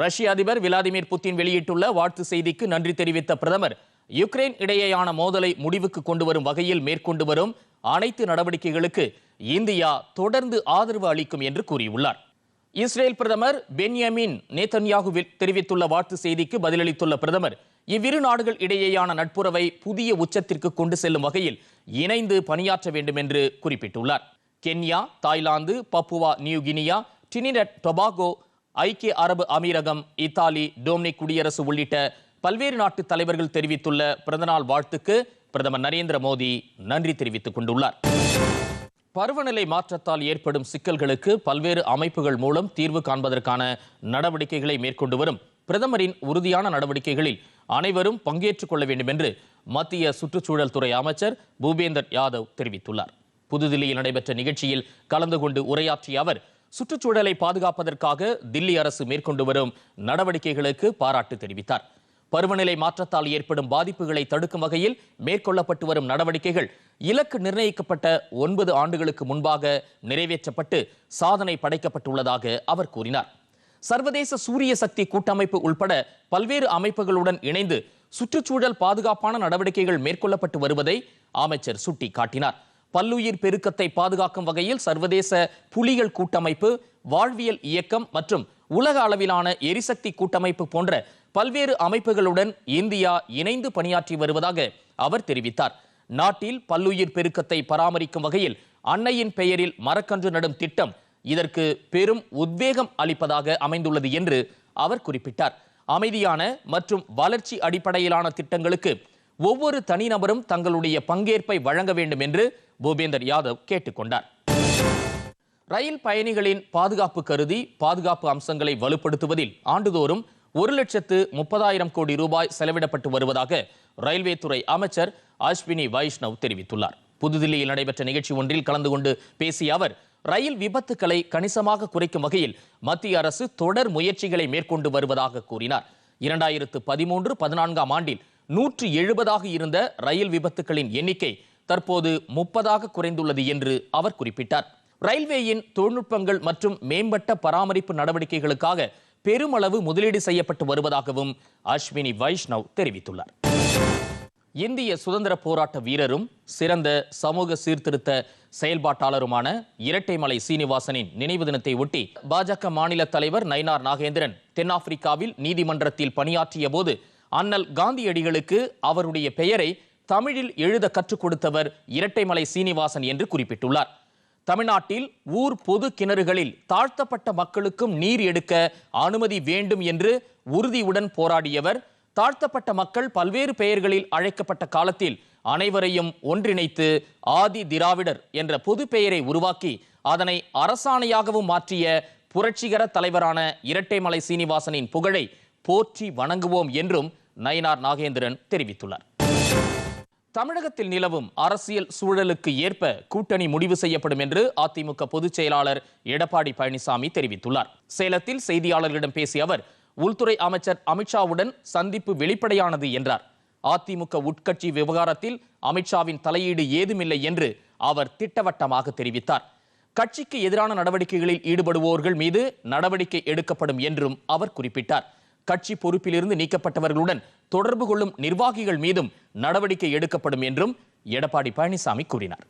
ரஷ்ய அதிபர் Vladimir Putin வெளியிட்டுள்ள வாழ்த்து செய்திக்கு நன்றி தெரிவித்த பிரதமர் யுக்ரைன் இடையேயான மோதலை முடிவுக்கு கொண்டு வரும் வகையில் மேற்கொண்டு வரும் அனைத்து நடவடிக்கைகளுக்கு இந்தியா தொடர்ந்து ஆதரவு அளிக்கும் என்று கூறியுள்ளார். இஸ்ரேல் பிரதமர் பென்யமின் நேதன்யாகு தெரிவித்துள்ள வாழ்த்து செய்திக்கு பதிலளித்துள்ள பிரதமர் இவ்விரு நாடுகள் இடையேயான நட்புறவை புதிய உச்சத்திற்கு கொண்டு செல்லும் வகையில் இணைந்து பணியாற்ற வேண்டும் என்று குறிப்பிட்டுள்ளார். Kenya Thailand Papua New Guinea Trinidad Tobago ஐக்கிய அரபு அமீரகம் இத்தாலி டோம்னிக் குடியரசு உள்ளிட்ட பல்வேறு நாட்டு தலைவர்கள் தெரிவித்துள்ள பிறந்தநாள் வாழ்த்துக்கு பிரதமர் நரேந்திர மோடி நன்றி தெரிவித்துக் கொண்டுள்ளார். பருவநிலை மாற்றத்தால் ஏற்படும் சிக்கல்களுக்கு பல்வேறு அமைப்புகள் மூலம் தீர்வு காண்பதற்கான நடவடிக்கைகளை மேற்கொண்டு வரும் பிரதமரின் உறுதியான நடவடிக்கைகளில் அனைவரும் பங்கேற்றுக் கொள்ள வேண்டும் என்று மத்திய சுற்றுச்சூழல் துறை அமைச்சர் பூபேந்தர் யாதவ் தெரிவித்துள்ளார். புதுதில்லியில் நடைபெற்ற நிகழ்ச்சியில் கலந்து கொண்டு உரையாற்றிய அவர் சுற்றுச்சூழலை பாதுகாப்பதற்காக தில்லி அரசு மேற்கொண்டு வரும் நடவடிக்கைகளுக்கு பாராட்டு தெரிவித்தார். பருவநிலை மாற்றத்தால் ஏற்படும் பாதிப்புகளை தடுக்கும் வகையில் மேற்கொள்ளப்பட்டு வரும் நடவடிக்கைகள் இலக்கு நிர்ணயிக்கப்பட்ட ஒன்பது ஆண்டுகளுக்கு முன்பாக நிறைவேற்றப்பட்டு சாதனை படைக்கப்பட்டுள்ளதாக அவர் கூறினார். சர்வதேச சூரிய சக்தி கூட்டமைப்பு உள்பட பல்வேறு அமைப்புகளுடன் இணைந்து சுற்றுச்சூழல் பாதுகாப்பான நடவடிக்கைகள் மேற்கொள்ளப்பட்டு வருவதை அமைச்சர் சுட்டிக்காட்டினார். பல்லுயிர் பெருக்கத்தை பாதுகாக்கும் வகையில் சர்வதேச புலிகள் கூட்டமைப்பு வாழ்வியல் இயக்கம் மற்றும் உலக அளவிலான எரிசக்தி கூட்டமைப்பு போன்ற பல்வேறு அமைப்புகளுடன் இந்தியா இணைந்து பணியாற்றி வருவதாக அவர் தெரிவித்தார். நாட்டில் பல்லுயிர் பெருக்கத்தை பராமரிக்கும் வகையில் அன்னையின் பெயரில் மரக்கன்று நடும் திட்டம் இதற்கு பெரும் உத்வேகம் அளிப்பதாக அமைந்துள்ளது என்று அவர் குறிப்பிட்டார். அமைதியான மற்றும் வளர்ச்சி அடிப்படையிலான திட்டங்களுக்கு ஒவ்வொரு தனிநபரும் தங்களுடைய பங்கேற்பை வழங்க வேண்டும் என்று பூபேந்தர் யாதவ் கேட்டுக்கொண்டார். ரயில் பயணிகளின் பாதுகாப்பு கருதி பாதுகாப்பு அம்சங்களை வலுப்படுத்துவதில் ஆண்டுதோறும் ஒரு லட்சத்து முப்பதாயிரம் கோடி ரூபாய் செலவிடப்பட்டு வருவதாக ரயில்வே துறை அமைச்சர் அஸ்வினி வைஷ்ணவ் தெரிவித்துள்ளார். புதுதில்லியில் நடைபெற்ற நிகழ்ச்சி ஒன்றில் கலந்து கொண்டு பேசிய அவர் ரயில் விபத்துக்களை கணிசமாக குறைக்கும் வகையில் மத்திய அரசு தொடர் முயற்சிகளை மேற்கொண்டு வருவதாக கூறினார். இரண்டாயிரத்து பதிமூன்று பதினான்காம் ஆண்டில் நூற்று எழுபதாக இருந்த ரயில் விபத்துகளின் எண்ணிக்கை தற்போது முப்பதாக குறைந்துள்ளது என்று அவர் குறிப்பிட்டார். ரயில்வேயின் தொழில்நுட்பங்கள் மற்றும் மேம்பட்ட பராமரிப்பு நடவடிக்கைகளுக்காக பெருமளவு முதலீடு செய்யப்பட்டு வருவதாகவும் அஸ்வினி வைஷ்ணவ் தெரிவித்துள்ளார். இந்திய சுதந்திர போராட்ட வீரரும் சிறந்த சமூக சீர்திருத்த செயல்பாட்டாளருமான இரட்டைமலை சீனிவாசனின் நினைவு தினத்தை ஒட்டி பாஜக மாநில தலைவர் நயினார் நாகேந்திரன் தென்னாப்பிரிக்காவில் நீதிமன்றத்தில் பணியாற்றிய போது அண்ணல் காந்தியடிகளுக்கு அவருடைய பெயரை தமிழில் எழுத கற்றுக் கொடுத்தவர் இரட்டைமலை சீனிவாசன் என்று குறிப்பிட்டுள்ளார். தமிழ்நாட்டில் ஊர் பொது கிணறுகளில் தாழ்த்தப்பட்ட மக்களுக்கும் நீர் எடுக்க அனுமதி வேண்டும் என்று உறுதியுடன் போராடியவர் தாழ்த்தப்பட்ட மக்கள் பல்வேறு பெயர்களில் அழைக்கப்பட்ட காலத்தில் அனைவரையும் ஒன்றிணைத்து ஆதி திராவிடர் என்ற பொது பெயரை உருவாக்கி அதனை அரசாணையாகவும் மாற்றிய புரட்சிகர தலைவரான இரட்டைமலை சீனிவாசனின் புகழை போற்றி வணங்குவோம் என்றும் நயினார் நாகேந்திரன் தெரிவித்துள்ளார். தமிழகத்தில் நிலவும் அரசியல் சூழலுக்கு ஏற்ப கூட்டணி முடிவு செய்யப்படும் என்று அதிமுக பொதுச் செயலாளர் எடப்பாடி பழனிசாமி தெரிவித்துள்ளார். சேலத்தில் செய்தியாளர்களிடம் பேசிய அவர் உள்துறை அமைச்சர் அமித்ஷாவுடன் சந்திப்பு வெளிப்படையானது என்றார். அதிமுக உட்கட்சி விவகாரத்தில் அமித்ஷாவின் தலையீடு ஏதுமில்லை என்று அவர் திட்டவட்டமாக தெரிவித்தார். கட்சிக்கு எதிரான நடவடிக்கைகளில் ஈடுபடுவோர்கள் மீது நடவடிக்கை எடுக்கப்படும் என்றும் அவர் குறிப்பிட்டார். கட்சி பொறுப்பிலிருந்து நீக்கப்பட்டவர்களுடன் தொடர்பு கொள்ளும் நிர்வாகிகள் மீதும் நடவடிக்கை எடுக்கப்படும் என்றும் எடப்பாடி பழனிசாமி கூறினார்.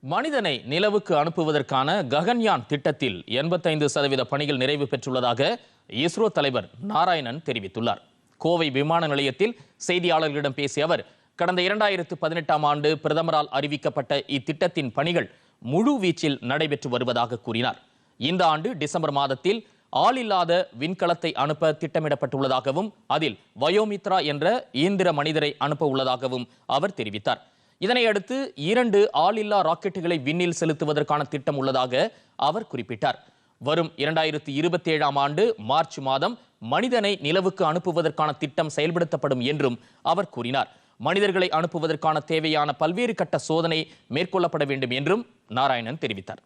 மனிதனை நிலவுக்கு அனுப்புவதற்கான ககன்யான் திட்டத்தில் எண்பத்தைந்து சதவீத பணிகள் நிறைவு பெற்றுள்ளதாக இஸ்ரோ தலைவர் நாராயணன் தெரிவித்துள்ளார். கோவை விமான நிலையத்தில் செய்தியாளர்களிடம் பேசிய அவர் கடந்த இரண்டாயிரத்து பதினெட்டாம் ஆண்டு பிரதமரால் அறிவிக்கப்பட்ட இத்திட்டத்தின் பணிகள் முழு வீச்சில் நடைபெற்று வருவதாக கூறினார். இந்த ஆண்டு டிசம்பர் மாதத்தில் ஆளில்லாத விண்கலத்தை அனுப்ப திட்டமிடப்பட்டுள்ளதாகவும் அதில் வயோமித்ரா என்ற இயந்திர மனிதரை அனுப்ப உள்ளதாகவும் அவர் தெரிவித்தார். இதனையடுத்து இரண்டு ஆளில்லா ராக்கெட்டுகளை விண்ணில் செலுத்துவதற்கான திட்டம் உள்ளதாக அவர் குறிப்பிட்டார். வரும் இரண்டாயிரத்தி இருபத்தி ஏழாம் ஆண்டு மார்ச் மாதம் மனிதனை நிலவுக்கு அனுப்புவதற்கான திட்டம் செயல்படுத்தப்படும் என்றும் அவர் கூறினார். மனிதர்களை அனுப்புவதற்கான தேவையான பல்வேறு கட்ட சோதனை மேற்கொள்ளப்பட வேண்டும் என்றும் நாராயணன் தெரிவித்தார்.